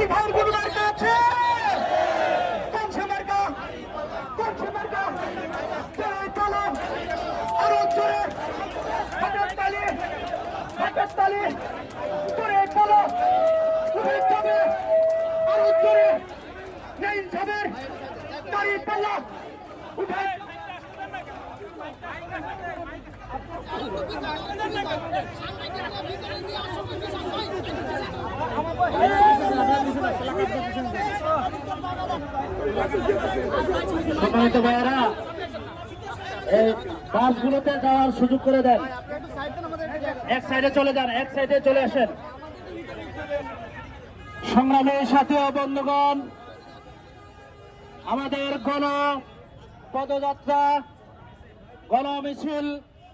কি ভাইয়ের কোনো মার্কা আছে কোন সে মার্কা কোন সে মার্কা চলো আরও জোরে, হাতের তালি হাতের তালি, জোরে চলো শহীদ যাবে আরও জোরে নেই যাবে তালি পাল্লা উঠে। আপনার সম্মানিত এই বাসগুলোতে যাওয়ার সুযোগ করে দেন। এক সাইডে চলে যান, এক সাইডে চলে আসেন। সংগ্রামী সাথী বন্ধুগণ, আমাদের গণ পদযাত্রা, গণ মিছিল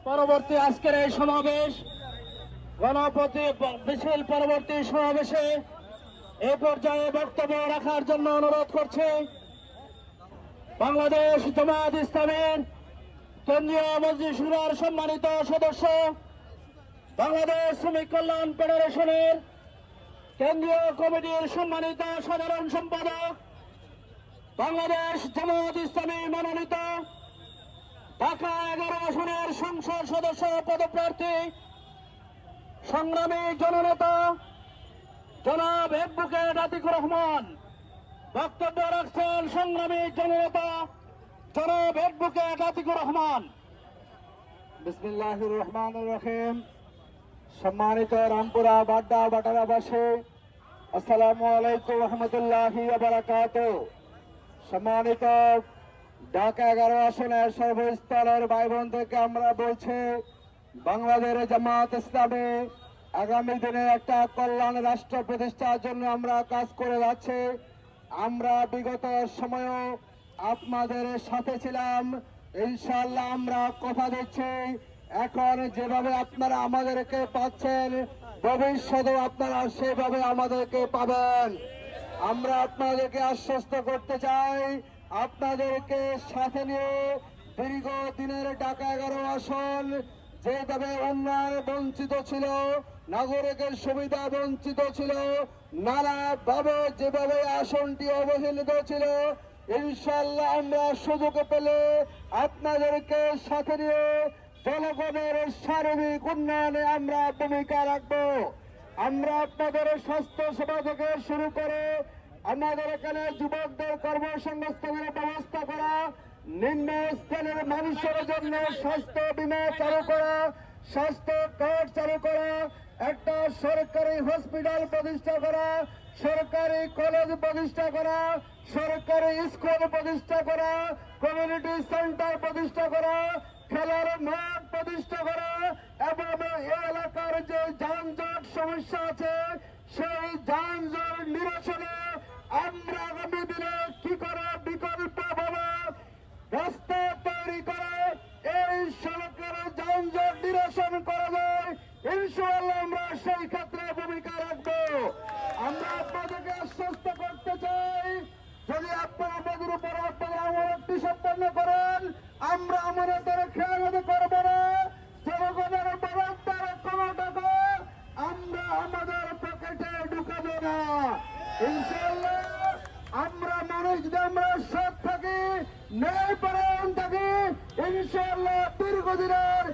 পরবর্তী আজকের এই সমাবেশ গণপতি মিছিল পরবর্তী সমাবেশে এ পর্যায়ে বক্তব্য রাখার জন্য অনুরোধ করছি। বাংলাদেশ জামায়াত ইসলামের কেন্দ্রীয় মসজিদ সুরার সম্মানিত সদস্য, বাংলাদেশ শ্রমিক কল্যাণ ফেডারেশনের কেন্দ্রীয় কমিটির সম্মানিত সাধারণ সম্পাদক, বাংলাদেশ জামায়াত ইসলামী মনোনীত ঢাকা এগারো আসনের সংসদ সদস্য পদপ্রার্থী, সংগ্রামী জননেতা জনাব অ্যাডভোকেট আতিকুর রহমান। বক্তব্য রাখছেন সংগ্রামী জননেতা জনাব অ্যাডভোকেট আতিকুর রহমান। বিসমিল্লাহ রহমান রহিম। সম্মানিত রামপুরা বাড্ডা বাটারাবাসী, আসসালামু আলাইকুম রহমতুল্লাহি বারাকাত সম্মানিত ঢাকা এগারো আসনের সর্বস্তরের ভাই বোন থেকে আমরা বলছি, বাংলাদেশ জামাত ইসলামী আগামী দিনে একটা কল্যাণ রাষ্ট্র প্রতিষ্ঠার জন্য আমরা কাজ করে যাচ্ছি। আমরা বিগত সময়েও আপনাদের সাথে ছিলাম। ইনশাল্লাহ আমরা কথা দিচ্ছি। এখন যেভাবে আপনারা আমাদেরকে পাচ্ছেন, ভবিষ্যতেও আপনারা সেভাবে আমাদেরকে পাবেন। আমরা আপনাদেরকে আশ্বস্ত করতে চাই। আপনাদেরকে সাথে নিয়ে দীর্ঘ দিনের ঢাকা এগারো আসন, যেভাবে উন্নয়ন বঞ্চিত ছিল নাগরিকের সুবিধা বঞ্চিত ছিল। নানাভাবে যেভাবে আসনটি অবহেলিত ছিল ইনশাল্লাহ আমরা সুযোগ পেলে আপনাদেরকে সাথে নিয়ে জনগণের সার্বিক উন্নয়নে আমরা ভূমিকা রাখব। আমরা আপনাদের স্বাস্থ্য সেবা থেকে শুরু করে আমাদের এখানে যুবকদের কর্মসংস্থানের ব্যবস্থা করা নিম্ন স্তরের মানুষের জন্য স্বাস্থ্য বীমা চালু করা স্বাস্থ্য কার্ড চালু করা, একটা সরকারি হসপিটাল প্রতিষ্ঠা করা, সরকারি কলেজ প্রতিষ্ঠা করা, সরকারি স্কুল প্রতিষ্ঠা করা কমিউনিটি সেন্টার প্রতিষ্ঠা করা, খেলার মাঠ প্রতিষ্ঠা করা, এবং এই এলাকার যে যানজট সমস্যা আছে, সেই যানজট নিরসনে আমরা আগামী দিনে সেই ক্ষেত্রে ভূমিকা রাখব। আমরা আপনাদেরকে আশ্বস্ত করতে চাই, যদি আপনারা আমাদের উপর আপনারা আমানতটি সম্পন্ন করেন, আমরা আমানতের খেয়াল করব না। জনগণের কোন টাকা আমরা আমাদের পকেটে ঢুকাবো না। আমরা মানুষ, যদি আমরা সৎ থাকি, ন্যায়পরায়ণ থাকি, ইনশাআল্লাহ দীর্ঘদিনের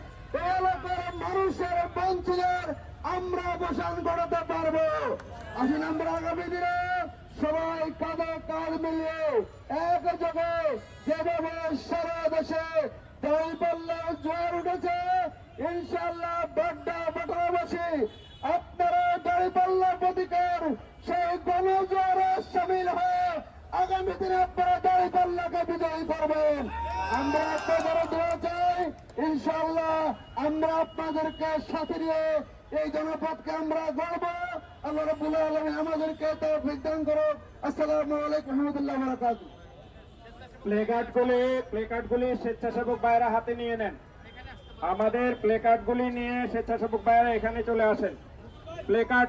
এলাকার মানুষের বঞ্চিতের আমরা অবসান ঘটাতে পারব। আসুন আমরা আগামী দিনে সবাই কাঁধে কাঁধ মিলিয়ে এক যোগে যেভাবে সারা দেশে দলবল্লা জোয়ার উঠেছে, ইনশাআল্লাহ বাড্ডা বাটাবাসী আপনারা দাঁড়িপাল্লার প্রতিকার আগামী দিনে আপনারা বিজয়ী করবেন। আমরা দোয়া চাই আমরা আপনাদেরকে সাথে নিয়ে এই জনপদকে আমরা আল্লাহ আলমী আমাদেরকে বিজ্ঞান করো আলাইকুম রহমতুল্লাহ বারাকাতুহ। প্লেকার্ডগুলি প্লেকার্ডগুলি স্বেচ্ছাসেবক ভাইয়েরা হাতে নিয়ে নেন। আমাদের প্লেকার্ডগুলি নিয়ে স্বেচ্ছাসেবক ভাইয়েরা এখানে চলে আসেন। প্লেকার্ড